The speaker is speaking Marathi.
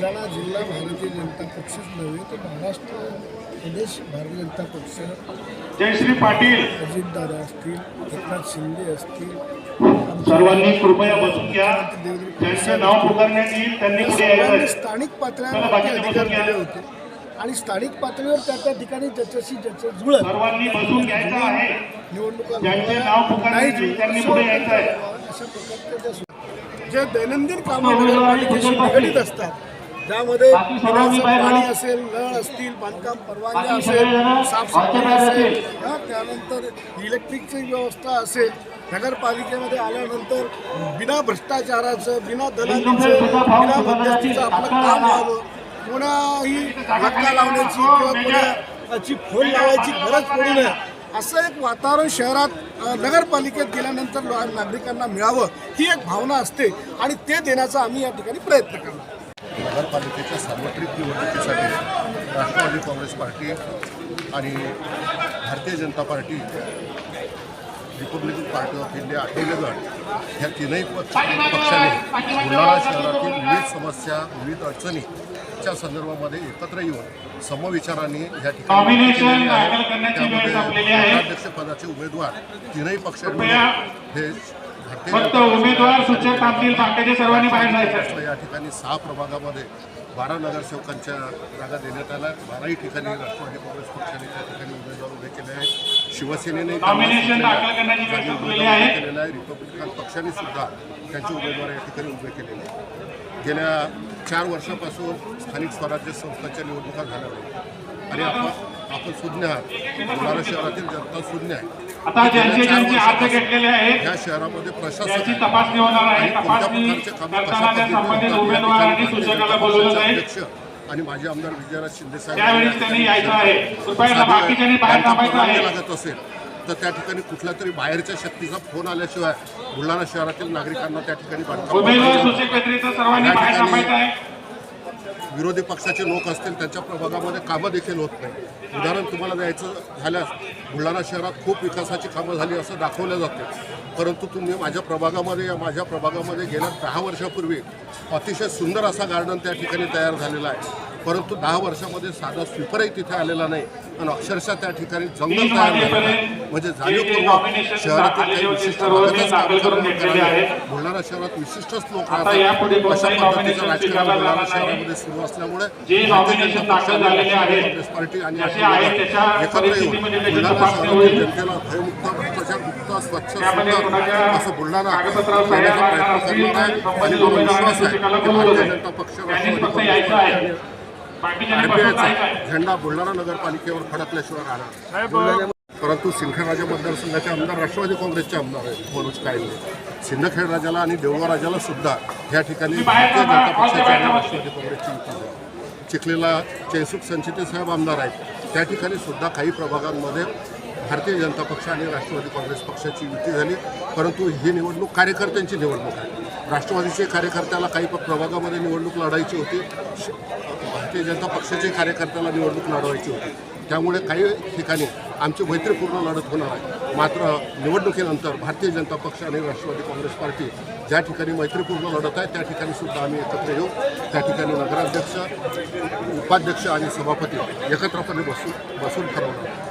बुलढाणा जिल्हा भारतीय जनता पक्षच नव्हे तर महाराष्ट्र प्रदेश भारतीय जनता पक्ष. जयश्री पाटील. अजितदादा असतील एकनाथ शिंदे असतील. सर्वांनी कृपया बसून घ्या. ज्यांचे नाव पुकारण्यात येईल त्यांनी पुढे सर्वांनी यायचं स्थानिक पातळीवर ते अधिकार दिले होते. आणि स्थानिक पातळीवर त्या त्या ठिकाणी ज्याच्याशी ज्याचं जुळत सर्वांनी बसून घ्यायचं आहे. निवडणुका ज्यांचे नाव पुकारण्यात नाही येईल जुळत त्यांनी असं पुढे यायचं आहे. अशा प्रकारच्या ज्या जे दैनंदिन कामं नगरपालिकेशी निगडीत असतात त्यामध्ये पाणी असेल नळ असतील बांधकाम परवानग्या असेल साफसफाई असेल त्यानंतर इलेक्ट्रिकची व्यवस्था असेल नगरपालिकेमध्ये आल्यानंतर बिना भ्रष्टाचाराचं बिना दलालीचं बिना मध्यस्थीचं आपलं काम व्हावं. कोणाही धक्का लावण्याची किंवा कोणाची फोन लावायची गरज पडू नये. असं एक वातावरण शहरात नगरपालिकेत गेल्यानंतर नागरिकांना मिळावं ही एक भावना असते आणि ते देण्याचा आम्ही या ठिकाणी प्रयत्न करणार. नगरपालिकेच्या सार्वत्रिक निवडणुकीसाठी राष्ट्रवादी काँग्रेस पार्टी आणि Bharatiya Janata party Republican party of India गट ह्या तीनही पक्ष पक्षाने बुलढाणा शहरातील विविध समस्या विविध अडचणीच्या संदर्भामध्ये एकत्र येऊन समविचारांनी या ठिकाणी त्यामध्ये. नगराध्यक्षपदाचे उमेदवार तीनही पक्षांनी हे फक्त उमेदवार सूचक थांबतील बाकीचे सर्वांनी बाहेर जायचं या ठिकाणी सहा प्रभागामध्ये बारा नगरसेवकांच्या जागा देण्यात आल्या. बाराही ठिकाणी राष्ट्रवादी काँग्रेस पक्षाने त्या ठिकाणी उमेदवार उभे केले आहेत. शिवसेनेने Nomination दाखल करण्याची वेळ संपलेली आहे. उभे केलेला आहे. रिपब्लिकन पक्षाने सुद्धा त्यांचे उमेदवार या ठिकाणी उभे केलेले आहेत. गेल्या चार वर्षापासून स्थानिक स्वराज्य संस्थांच्या निवडणुका झाल्या नाहीत आणि आपण आपण शून्य आहात. शहरातील जनता शून्य आहे. आता ज्यांचे ज्यांचे अर्ज घेतलेले आहेत या शहरामध्ये प्रशासन त्याची. तपासणी होणार आहे. आणि कोणत्या तपासणी करताना त्या संबंधित उमेदवार आणि सूचकाला बोलवलं जाईल आणि माजी आमदार विजयराज शिंदे साहेब त्यावेळेस त्यांनी यायचं आहे. कृपया बाकीच्यांनी बाहेर थांबायचं आहे. लागत असेल तर त्या ठिकाणी कुठल्या तरी बाहेरच्या शक्तीचा फोन आल्याशिवाय बुलढाणा शहरातील नागरिकांना त्या ठिकाणी विरोधी पक्षाचे लोक असतील त्यांच्या प्रभागामध्ये कामं देखील होत नाही. उदाहरण तुम्हाला द्यायचं झाल्यास बुलढाणा शहरात खूप विकासाची कामं झाली असं दाखवलं जाते परंतु तुम्ही माझ्या प्रभागामध्ये या माझ्या प्रभागामध्ये गेल्या दहा वर्षापूर्वी अतिशय सुंदर असा गार्डन त्या ठिकाणी तयार झालेला आहे परंतु दहा वर्षामध्ये साधा स्वीपरही तिथे आलेला नाही आणि अक्षरशः त्या ठिकाणी जंगल तयार झालेलं आहे म्हणजे जाणीवपूर्वक शहरातील काही विशिष्ट. बुलढाणा शहरात विशिष्टच लोक राहतात. अशा पद्धतीचं राजकारण बुलढाणा. शहरामध्ये सुरू असल्यामुळे भारतीय जनता पक्ष, काँग्रेस पार्टी आणि एकत्र येऊन बुलढाणा असं बुलढाणा प्रयत्न आहे. आणि मला विश्वास आहे. की भारतीय. जनता पक्ष राष्ट्रवादी झेंडा बुलढाणा नगरपालिकेवर फडकल्याशिवाय राहणार. परंतु सिंदखेड मतदारसंघाचे आमदार राष्ट्रवादी काँग्रेसचे आमदार आहेत मनोज कायंदे सिंदखेड राजाला आणि देवळा राजाला सुद्धा या ठिकाणी भारतीय जनता पक्षाची राष्ट्रवादी काँग्रेसची युती झाली. चिखलीला जयसुख संचिते साहेब आमदार आहेत. त्या ठिकाणी सुद्धा काही प्रभागांमध्ये भारतीय जनता पक्ष आणि राष्ट्रवादी काँग्रेस पक्षाची युती झाली. परंतु ही निवडणूक कार्यकर्त्यांची निवडणूक आहे. राष्ट्रवादीचे कार्यकर्त्याला काही प्रभागामध्ये निवडणूक लढायची होती. भारतीय जनता पक्षाचे कार्यकर्त्याला निवडणूक लढवायची होती. त्यामुळे काही ठिकाणी आमची मैत्रीपूर्ण लढत होणार आहे. मात्र निवडणुकीनंतर भारतीय जनता पक्ष आणि राष्ट्रवादी काँग्रेस पार्टी ज्या ठिकाणी मैत्रीपूर्ण लढत आहे त्या ठिकाणी सुद्धा आम्ही एकत्र येऊ. त्या ठिकाणी नगराध्यक्ष उपाध्यक्ष आणि सभापती एकत्रपणे बसून बसून ठरवणार आहोत.